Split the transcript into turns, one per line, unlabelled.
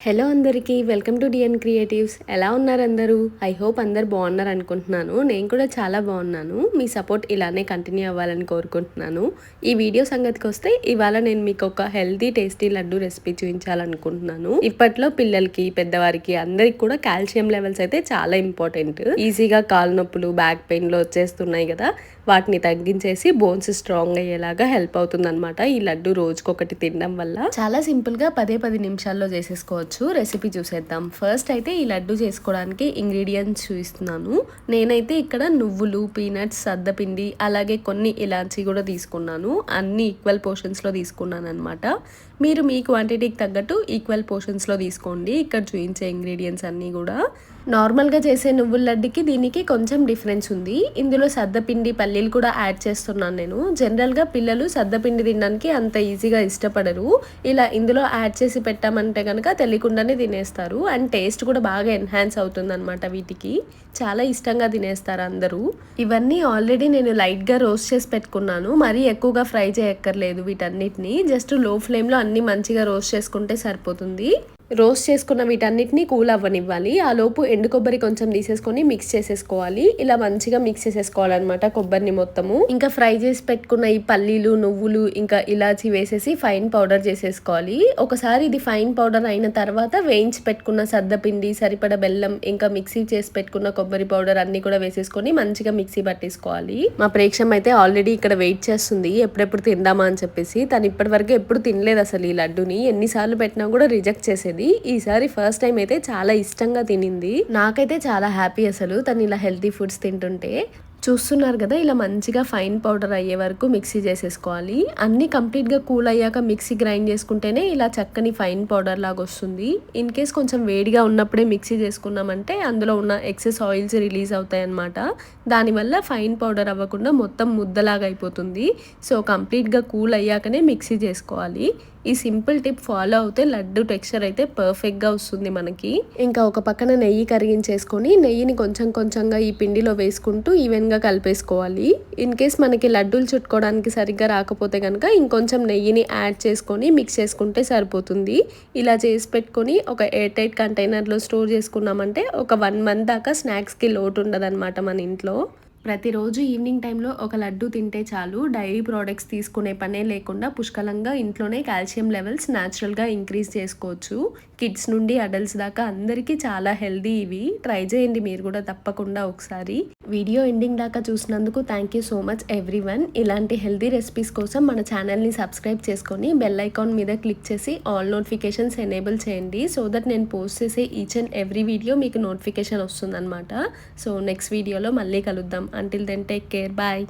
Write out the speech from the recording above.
Hello అందరికీ welcome to డిఎన్ creatives. ఎలా ఉన్నారు అందరూ? ఐ హోప్ అందరు బాగున్నారు అనుకుంటున్నాను. నేను కూడా చాలా బాగున్నాను. మీ సపోర్ట్ ఇలానే కంటిన్యూ అవ్వాలని కోరుకుంటున్నాను. ఈ వీడియో సంగతికి వస్తే ఇవాళ నేను మీకు ఒక హెల్తీ టేస్టీ లడ్డు రెసిపీ చూపించాలనుకుంటున్నాను. ఇప్పట్లో పిల్లలకి పెద్దవారికి అందరికి కూడా కాల్షియం లెవెల్స్ అయితే చాలా ఇంపార్టెంట్. ఈజీగా కాలు నొప్పులు బ్యాక్ పెయిన్లో వచ్చేస్తున్నాయి కదా. వాటిని తగ్గించేసి బోన్స్ స్ట్రాంగ్ అయ్యేలాగా హెల్ప్ అవుతుంది అనమాట ఈ లడ్డు రోజుకొకటి తినడం వల్ల. చాలా సింపుల్గా పదే పది నిమిషాల్లో చేసేసుకోవచ్చు. రెసిపీ చూసేద్దాం. ఫస్ట్ అయితే ఈ లడ్డు చేసుకోవడానికి ఇంగ్రీడియంట్స్ చూపిస్తున్నాను. నేనైతే ఇక్కడ నువ్వులు పీనట్స్ సద్దపిండి అలాగే కొన్ని ఇలాచీ కూడా తీసుకున్నాను. అన్ని ఈక్వల్ పోర్షన్స్లో తీసుకున్నాను అనమాట మీరు మీ క్వాంటిటీకి తగ్గట్టు ఈక్వల్ పోర్షన్స్లో తీసుకోండి. ఇక్కడ చూపించే ఇంగ్రీడియంట్స్ అన్నీ కూడా. నార్మల్గా చేసే నువ్వుల లడ్డుకి దీనికి కొంచెం డిఫరెన్స్ ఉంది. ఇందులో సద్దపిండి పల్లీలు కూడా యాడ్ చేస్తున్నాను నేను. జనరల్గా పిల్లలు సద్దపిండి తినడానికి అంత ఈజీగా ఇష్టపడరు. ఇలా ఇందులో యాడ్ చేసి పెట్టామంటే కనుక తెలియకుండానే తినేస్తారు. అండ్ టేస్ట్ కూడా బాగా ఎన్హాన్స్ అవుతుంది అనమాట వీటికి. చాలా ఇష్టంగా తినేస్తారు అందరూ. ఇవన్నీ ఆల్రెడీ నేను లైట్గా రోస్ట్ చేసి పెట్టుకున్నాను. మరీ ఎక్కువగా ఫ్రై చేయక్కర్లేదు వీటన్నిటిని. జస్ట్లో ఫ్లేమ్లో అన్నీ మంచిగా రోస్ట్ చేసుకుంటే సరిపోతుంది. రోస్ట్ చేసుకున్న వీటన్నిటిని కూల్ అవ్వనివ్వాలి ఆ లోపు ఎండు కొబ్బరి కొంచెం తీసేసుకొని మిక్స్ చేసేసుకోవాలి. ఇలా మంచిగా మిక్స్ చేసేసుకోవాలన్నమాట కొబ్బరిని మొత్తము. ఇంకా ఫ్రై చేసి పెట్టుకున్న ఈ పల్లీలు నువ్వులు ఇంకా ఇలాచి వేసేసి ఫైన్ పౌడర్ చేసేసుకోవాలి. ఒకసారి ఇది ఫైన్ పౌడర్ అయిన తర్వాత వేయించి పెట్టుకున్న సద్దపిండి సరిపడ బెల్లం ఇంకా మిక్సీ చేసి పెట్టుకున్న కొబ్బరి పౌడర్ అన్ని కూడా వేసేసుకొని మంచిగా మిక్సీ పట్టేసుకోవాలి. మా ప్రేక్షం అయితే ఆల్రెడీ ఇక్కడ వెయిట్ చేస్తుంది. ఎప్పుడెప్పుడు తిందామా అని చెప్పేసి. తను ఇప్పటి వరకు ఎప్పుడు తినలేదు అసలు ఈ లడ్డుని. ఎన్నిసార్లు పెట్టినా కూడా రిజెక్ట్ చేసేది తినేది ఈసారి ఫస్ట్ టైం అయితే చాలా ఇష్టంగా తినింది. నాకైతే చాలా హ్యాపీ అసలు తను ఇలా హెల్తీ ఫుడ్స్ తింటుంటే. చూస్తున్నారు కదా ఇలా మంచిగా ఫైన్ పౌడర్ అయ్యే వరకు మిక్సీ చేసేసుకోవాలి. అన్నీ కంప్లీట్గా కూల్ అయ్యాక మిక్సీ గ్రైండ్ చేసుకుంటేనే ఇలా చక్కని ఫైన్ పౌడర్ లాగా వస్తుంది. ఇన్ కేస్ కొంచెం వేడిగా ఉన్నప్పుడే మిక్సీ చేసుకున్నామంటే అందులో ఉన్న ఎక్సెస్ ఆయిల్స్ రిలీజ్ అవుతాయి అన్నమాట దానివల్ల ఫైన్ పౌడర్ అవ్వకుండా మొత్తం ముద్దలాగా అయిపోతుంది. సో కంప్లీట్గా కూల్ అయ్యాకనే మిక్సీ చేసుకోవాలి. ఈ సింపుల్ టిప్ ఫాలో అవుతే లడ్డు టెక్స్చర్ అయితే పర్ఫెక్ట్గా వస్తుంది మనకి. ఇంకా ఒక పక్కన నెయ్యి కరిగించేసుకొని నెయ్యిని కొంచెం కొంచెంగా ఈ పిండిలో వేసుకుంటూ ఈవెన్ ఈవెన్గా కలిపేసుకోవాలి. ఇన్ కేస్ మనకి లడ్డూలు చుట్టుకోవడానికి సరిగ్గా రాకపోతే కనుక ఇంకొంచెం నెయ్యిని యాడ్ చేసుకొని మిక్స్ చేసుకుంటే సరిపోతుంది. ఇలా చేసి పెట్టుకొని ఒక ఎయిర్ టైట్ కంటైనర్లో స్టోర్ చేసుకున్నామంటే ఒక వన్ మంత్ దాకా స్నాక్స్కి లోటు ఉండదన్నమాట మన ఇంట్లో. ప్రతిరోజు ఈవినింగ్ టైంలో ఒక లడ్డు తింటే చాలు. డైరీ ప్రోడక్ట్స్ తీసుకునే పనే లేకుండా పుష్కలంగా ఇంట్లోనే కాల్షియం లెవెల్స్ న్యాచురల్గా ఇంక్రీజ్ చేసుకోవచ్చు. కిడ్స్ నుండి అడల్ట్స్ దాకా అందరికీ చాలా హెల్దీ ఇవి. ట్రై చేయండి మీరు కూడా తప్పకుండా ఒకసారి. వీడియో ఎండింగ్ దాకా చూసినందుకు thank you so much everyone ఇలాంటి హెల్దీ రెసిపీస్ కోసం మన ఛానల్ని సబ్స్క్రైబ్ చేసుకొని బెల్ ఐకాన్ మీద క్లిక్ చేసి ఆల్ నోటిఫికేషన్స్ ఎనేబుల్ చేయండి. సో దట్ నేను పోస్ట్ చేసే ఈచ్ అండ్ ఎవ్రీ వీడియో మీకు నోటిఫికేషన్ వస్తుందన్నమాట. సో నెక్స్ట్ వీడియోలో మళ్ళీ కలుద్దాం. Until then take care bye